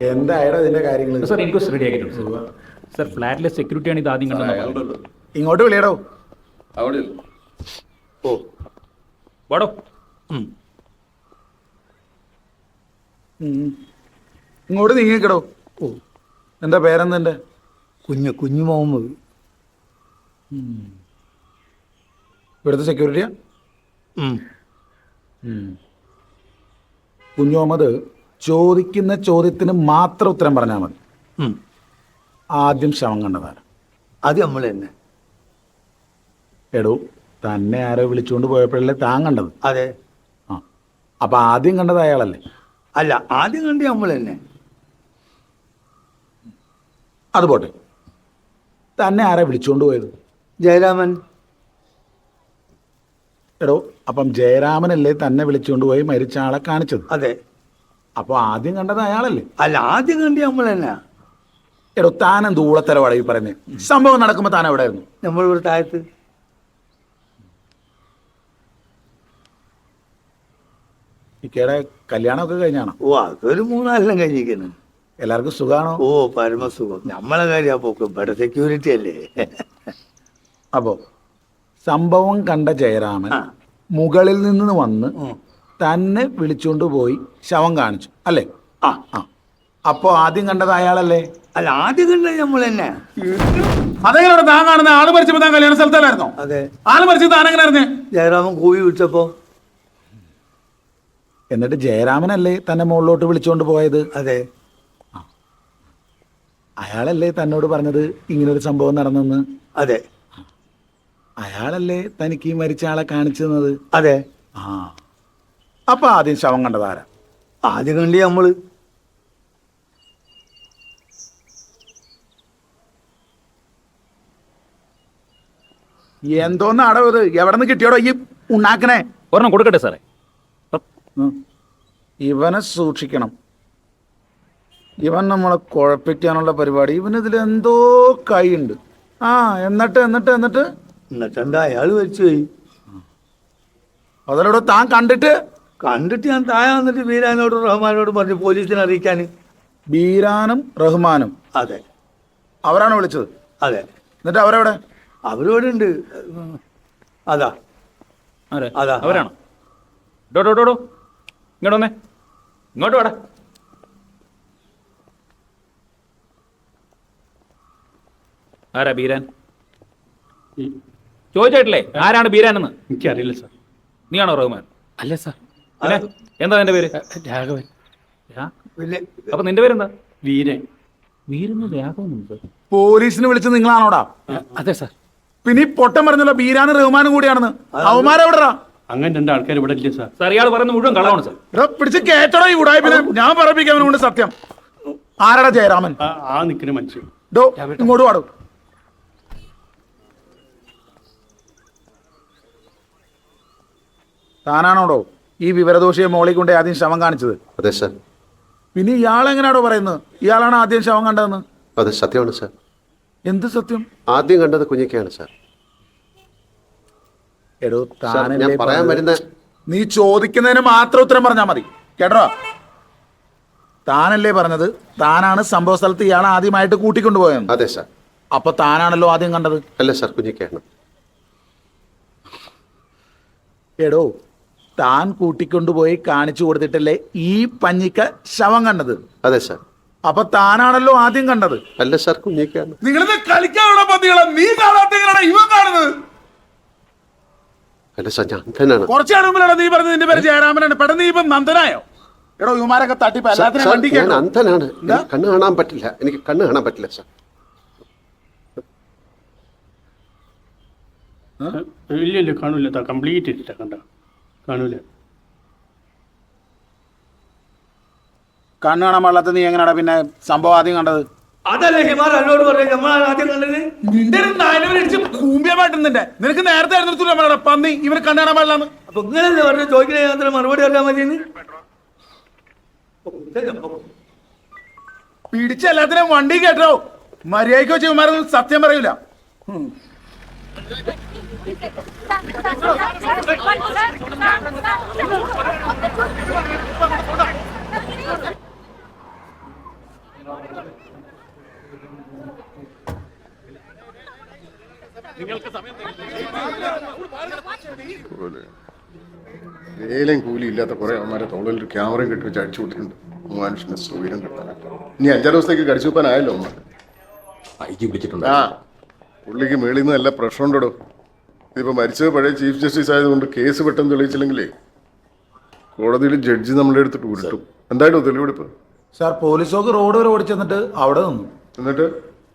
എന്തായാലും ഇതിന്റെ കാര്യങ്ങൾ സാർ ഇൻക്വസ്റ്റ് റെഡി ആക്കിയിട്ടുണ്ട് സാർ. സാർ സെക്യൂരിറ്റി ആണ് ഇത് ആദ്യം കണ്ടത്. ഇങ്ങോട്ട് വിളിയടോ. അവിടെ ഓ. വാടോ. ഇങ്ങോട്ട് നീങ്ങിക്കടോ. ഓ. എന്താ പേരെന്തെന്റെ കുഞ്ഞു കുഞ്ഞു മുഹമ്മദ്. ഇവിടുത്തെ സെക്യൂരിറ്റിയാ. കുഞ്ഞു മുഹമ്മദ് ചോദിക്കുന്ന ചോദ്യത്തിന് മാത്രം ഉത്തരം പറഞ്ഞാൽ മതി. ആദ്യം ശവം കണ്ടതാണ്. അത് നമ്മൾ തന്നെ. എടോ തന്നെ ആരോ വിളിച്ചുകൊണ്ട് പോയപ്പോഴല്ലേ താൻ കണ്ടത്? അതെ. ആ. അപ്പൊ ആദ്യം കണ്ടത് അയാളല്ലേ? അല്ല ആദ്യം കണ്ട നമ്മൾ തന്നെ. അത് പോട്ടെ. തന്നെ ആരാ വിളിച്ചുകൊണ്ട് പോയത്? ജയരാമൻ. എടോ അപ്പം ജയരാമനല്ലേ തന്നെ വിളിച്ചുകൊണ്ട് പോയി മരിച്ച ആളെ കാണിച്ചത്? അതെ. അപ്പൊ ആദ്യം കണ്ടത് അയാളല്ലേ? അല്ല ആദ്യം കണ്ടി നമ്മൾ തന്നെ. എടോ താനം ദൂളത്തരവാട ഈ പറയുന്നത് സംഭവം നടക്കുമ്പോ താൻ എവിടെ ആയിരുന്നു? നമ്മൾ ഇവിടെ താഴത്ത്. ഇക്കയുടെ കല്യാണമൊക്കെ കഴിഞ്ഞാണോ? ഓ അതൊരു മൂന്നാലെല്ലാം കഴിഞ്ഞിരിക്കുന്നു. എല്ലാവർക്കും സുഖാണോ? ഓ പരമസുഖം. നമ്മളെ കാര്യം പോക്ക് ഇവിടെ സെക്യൂരിറ്റി അല്ലേ? അപ്പോ സംഭവം കണ്ട ജയരാമൻ. മുകളിൽ നിന്ന് വന്ന്. തന്നെ വിളിച്ചുകൊണ്ട് പോയി ശവം കാണിച്ചു അല്ലേ? ആ. ആ. അപ്പോ ആദ്യം കണ്ടത് അയാളല്ലേ? അല്ല ആദ്യം കണ്ടത് നമ്മൾ തന്നെ. അതെങ്ങനെ താൻ കാണുന്ന ആൾ മരിച്ചപ്പോ താൻ കല്യാണ സ്ഥലത്തല്ലായിരുന്നോ? അതെ. ആൾ മരിച്ചത് താൻ എങ്ങനെ അറിഞ്ഞേ? ജയറാമൻ കൂവി വിളിച്ചപ്പോ. എന്നിട്ട് ജയരാമനല്ലേ തന്നെ മുകളിലോട്ട് വിളിച്ചുകൊണ്ട് പോയത്? അതെ. അയാളല്ലേ തന്നോട് പറഞ്ഞത് ഇങ്ങനൊരു സംഭവം നടന്നെന്ന്? അതെ. അയാളല്ലേ തനിക്ക് ഈ മരിച്ച ആളെ കാണിച്ചു തന്നത്? അതെ. ആ. അപ്പൊ ആദ്യം ശവം കണ്ടതാരാ ആദ്യം കണ്ടി നമ്മൾ? എന്തോന്ന് അടവ് ഇത്? എവിടെ നിന്ന് കിട്ടിയോടോ ഈ ഉണ്ടാക്കണേ ഒരെണ്ണം കൊടുക്കട്ടെ സാറേ. ഇവനെ സൂക്ഷിക്കണം. ഇവൻ നമ്മളെ കുഴപ്പിക്കാനുള്ള പരിപാടി. ഇവൻ ഇതിൽ എന്തോ കൈയുണ്ട്. ആ എന്നിട്ട് എന്നിട്ട് എന്നിട്ട്? എന്നിട്ട് എന്താ അയാൾ മരിച്ചു പോയി അതിലൂടെ താൻ കണ്ടിട്ട് കണ്ടിട്ട് ഞാൻ താഴെ വന്നിട്ട് ബീരാനോടും റഹ്മാനോടും പറഞ്ഞു പോലീസിനെ അറിയിക്കാൻ. ബീരാനും റഹ്മാനും? അതെ. അവരാണ് വിളിച്ചത്? അതെ. എന്നിട്ട് അവരെവിടെ? അവരോട് ഉണ്ട്. അതാ. ആരെ? അതാ. അവരാണോ? ഡോ ഡോ ഡോ ഡോ. ഇങ്ങോട്ട് വന്നേ. ഇങ്ങോട്ട് വാടാ. ആരാ ബീരാൻ? ചോദിച്ചായിട്ടില്ലേ? ആരാണ് ബീരാൻ എന്ന് എനിക്കറിയില്ല സാർ. നീയാണോ റഹ്മാൻ? അല്ല സാർ. എന്താ നിന്റെ പേര്? രാഘവൻ. അപ്പൊ നിന്റെ പേരെന്താ? വീരൻ. വീരെന്ന് രാഘവനുണ്ട്. പോലീസിന് വിളിച്ച് നിങ്ങളാണോടാ? അതെ സാർ. പിന്നെ ഈ പൊട്ടം പറഞ്ഞല്ലോ ബീരാനും റഹ്മാനും കൂടിയാണെന്ന്. അവന്മാരെവിടെടാ അങ്ങനെ രണ്ട് ആൾക്കാർ ഇവിടെ ഇല്ല സാർ. സാർ ഇയാൾ പറയുന്നത് മുഴുവൻ കളവാണ് സാർ. എടാ പിടിച്ച് കേട്ടോ ഈ ഉടായ്പിനെ. ഞാൻ പറപ്പിക്കാൻ കൊണ്ട് സത്യം? ആരാടാ ജയരാമൻ? ആ ആ നിൽക്കുന്ന മനുഷ്യൻ. ഡോ ഇങ്ങോട്ട് പാടും താനാണോടോ? ഈ വിവരദോഷിയെ മോളി കൊണ്ട് ആദ്യം ശവം കാണിച്ചത്. അതെ സർ. പിന്നെ ഇയാൾ എങ്ങനെയാണോ പറയുന്നത്? ഇയാളാണ് ആദ്യം ശവം കണ്ടതെന്ന്? അതെ സത്യമാണ് സർ. എന്ത് സത്യം? ആദ്യം കണ്ടത് കുഞ്ഞിക്കയാണ് സർ. എടോ ഞാൻ താനല്ലേ പറയാൻ വരുന്ന നീ ചോദിക്കുന്നതിന് മാത്രം ഉത്തരം പറഞ്ഞാൽ മതി. കേട്ടോ? താനല്ലേ പറഞ്ഞത്? താനാണ് സംഭവ സ്ഥലത്ത് ഇയാൾ ആദ്യമായിട്ട് കൂട്ടിക്കൊണ്ടുപോയെന്ന് അതെ സർ. അപ്പൊ താനാണല്ലോ ആദ്യം കണ്ടത്? അല്ല സർ കുഞ്ഞിക്കയാണ്. എടോ താൻ കൂട്ടിക്കൊണ്ടുപോയി കാണിച്ചു കൊടുത്തിട്ടല്ലേ ഈ പഞ്ഞിക്ക ശവം കണ്ടത്? അതെ സാർ അപ്പൊ താനാണല്ലോ ആദ്യം കണ്ടത്. അല്ല സാർ കുഞ്ഞിക്കാണ് നിങ്ങളിത് കളിക്കാനുള്ള പന്തികളെ നീ കാണാത്ത ഇവൻ കാണുന്നത്. അല്ല സാർ ഞാൻ തന്നെയാണ്. കുറച്ച് കാണുമ്പോഴാണ് നീ പറഞ്ഞത് നിന്റെ പേര് ജയരാമനാണ്? പെട്ടെന്ന് നീ ഇപ്പം നന്ദനായോ? എടോ ഇവന്മാരൊക്കെ തട്ടിപ്പ് എല്ലാത്തിനും ഞാൻ അന്ധനാണ്. എന്താ? എനിക്ക് കണ്ണ് കാണാൻ പറ്റില്ല. എനിക്ക് കണ്ണ് കാണാൻ പറ്റില്ല സാർ ഇല്ല ഇല്ല കാണില്ല കംപ്ലീറ്റ് ഇല്ല കണ്ട കാണൂല. കണ്ണു കാണാൻ പാടില്ലാത്ത നീ എങ്ങനെയാടാ പിന്നെ സംഭവം ആദ്യം കണ്ടത്? അതല്ലേ ഹിമാർ എന്നോട് പറഞ്ഞു നമ്മളാണ് ആദ്യം കണ്ടത്? നിന്റെ നിനക്ക് നേരത്തെ ആയിരുന്നു പന്നി ഇവർ കണ്ണ് കാണാൻ പാടില്ലാന്ന്. അപ്പൊ ഇങ്ങനല്ലേ പറഞ്ഞു ചോദിക്കുന്ന മറുപടി അറിയാൻ മതിയെന്ന്? പിടിച്ച എല്ലാത്തിനും വണ്ടി കേട്ടോ. മര്യാദക്കോ ചെയ്യുമാരൊന്നും സത്യം പറയൂല. പോലെ വേലയും കൂലി ഇല്ലാത്ത കുറെ അമ്മമാരെ തോളിൽ ഒരു ക്യാമറയും കെട്ടി വെച്ച് അടിച്ചു വിട്ടിട്ടുണ്ട് മനുഷ്യന് സൗകര്യം കിട്ടാനായിട്ട് ഇനി അഞ്ചാറ് ദിവസത്തേക്ക് കടിച്ചു വെക്കാനായല്ലോ അമ്മ ഐ ജി വിളിച്ചിട്ടുണ്ട് ആ. പുള്ളിക്ക് മേളിൽ നിന്ന് നല്ല പ്രഷർ ഉണ്ടോ ഇതിപ്പോ മരിച്ചത് പഴയ ചീഫ് ജസ്റ്റിസ് ആയതുകൊണ്ട് കേസ് പെട്ടെന്ന് തെളിയിച്ചില്ലെങ്കിലേ കോടതിയിൽ ജഡ്ജി നമ്മളെ എടുത്തിട്ട് ഉരുട്ടും. എന്തായാലും തെളിവെടുപ്പ്? സാർ പോലീസോക്ക് റോഡ് വരെ ഓടിച്ചെന്നിട്ട് അവിടെ നിന്നു. എന്നിട്ട്?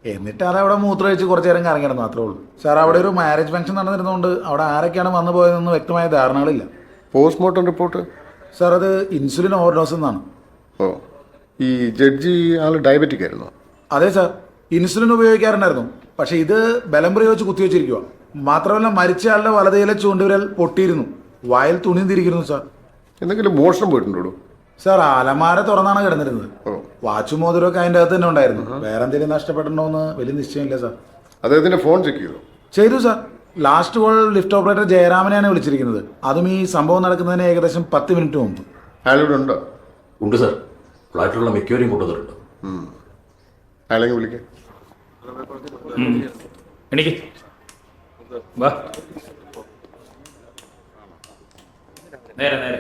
എന്നിട്ട് അത് അവിടെ മൂത്രമൊഴിച്ച് കുറച്ചു നേരം കറങ്ങിയത് മാത്രമേ ഉള്ളൂ. സാർ അവിടെ ഒരു മാരേജ് ഫംഗ്ഷൻ നടന്നിരുന്നതുകൊണ്ട് അവിടെ ആരൊക്കെയാണ് വന്നു പോയതെന്ന് വ്യക്തമായ ധാരണകളില്ല. പോസ്റ്റ്മോർട്ടം റിപ്പോർട്ട് സാർ അത് ഇൻസുലിൻ ഓവർഡോസ് എന്നാണ്. ഓ. ഈ ജഡ്ജി ആൾ ഡയബറ്റിക് ആയിരുന്നു? അതെ സാർ. ഇൻസുലിൻ ഉപയോഗിക്കാറുണ്ടായിരുന്നു. പക്ഷെ ഇത് ബലം പ്രയോഗിച്ച് കുത്തിവെച്ചിരിക്കുക മാത്രമല്ല മരിച്ച ആളുടെ വലതയിലെ ചൂണ്ടുവിരൽ പൊട്ടിയിരുന്നു. വായിൽ തുണി തിരിക്കുന്നു സാർ. എന്തെങ്കിലും മോഷണം പോയിട്ടുണ്ടോ? സാർ അലമാര തുറന്നാണ് കിടന്നിരുന്നത്. വാച്ച് മോതിരമൊക്കെ അതിന്റെ അകത്ത് തന്നെ ഉണ്ടായിരുന്നു. വേറെ എന്തെങ്കിലും നഷ്ടപ്പെട്ടോന്ന് വലിയ നിശ്ചയമില്ല സാർ. അദ്ദേഹത്തിന്റെ ഫോൺ ചെക്ക് ചെയ്തു? ചെയ്തു sir. Last call lift operator ജയരാമനെയാണ് വിളിച്ചിരിക്കുന്നത്. അതും ഈ സംഭവം നടക്കുന്നതിന് ഏകദേശം പത്ത് മിനിറ്റ് മുമ്പ്. അയാളിവിടെ ഉണ്ടോ? ഉണ്ട് സാർ. ഫ്ലാറ്റിലുള്ള മിക്കവരെയും കൊണ്ടുവന്നിട്ടുണ്ട്. അയാളെങ്കിൽ വിളിക്കാം. എനിക്ക് വാ. നേരെ നേരെ.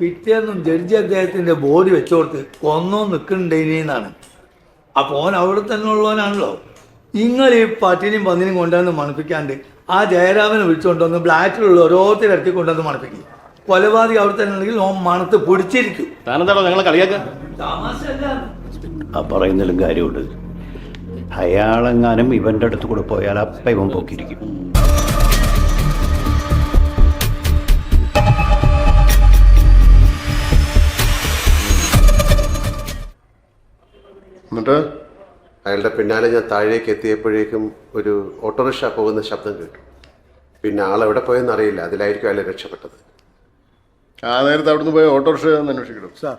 പിറ്റേന്നും ജഡ്ജി അദ്ദേഹത്തിന്റെ ബോഡി വെച്ചോർത്ത് കൊന്നോ നിൽക്കണ്ടേനാണ് അപ്പൊ ഓൻ അവിടെ തന്നെ ഉള്ളവനാണല്ലോ. നിങ്ങൾ ഈ പട്ടിനെയും പന്നിനെയും കൊണ്ടുവന്ന് മണപ്പിക്കാണ്ട് ആ ജയരാമനെ വിളിച്ചുകൊണ്ടുവന്ന് ബ്ലാറ്റിലുള്ള ഓരോരുത്തരെ ഇറക്കി കൊണ്ടുവന്ന് മണപ്പിക്കും. കൊലപാതകം അവിടെ തന്നെ ഉണ്ടെങ്കിൽ ഓൻ മണത്ത് പിടിച്ചിരിക്കും. താനെന്താണോ ഞങ്ങളെ ആ പറയുന്നതിലും കാര്യമുണ്ട്. അയാളെങ്ങാനും ഇവന്റെ അടുത്ത് കൂടെ പോയാൽ അപ്പം ഇവൻ പോക്കിയിരിക്കും. എന്നിട്ട് അയാളുടെ പിന്നാലെ ഞാൻ താഴേക്ക് എത്തിയപ്പോഴേക്കും ഒരു ഓട്ടോറിക്ഷ പോകുന്ന ശബ്ദം കേട്ടു. പിന്നെ ആളെവിടെ പോയെന്ന് അറിയില്ല. അതിലായിരിക്കും അയാൾ രക്ഷപ്പെട്ടത്. ആ നേരത്തെ അവിടുന്ന് പോയ ഓട്ടോറിക്ഷ അന്വേഷിക്കണം. സാർ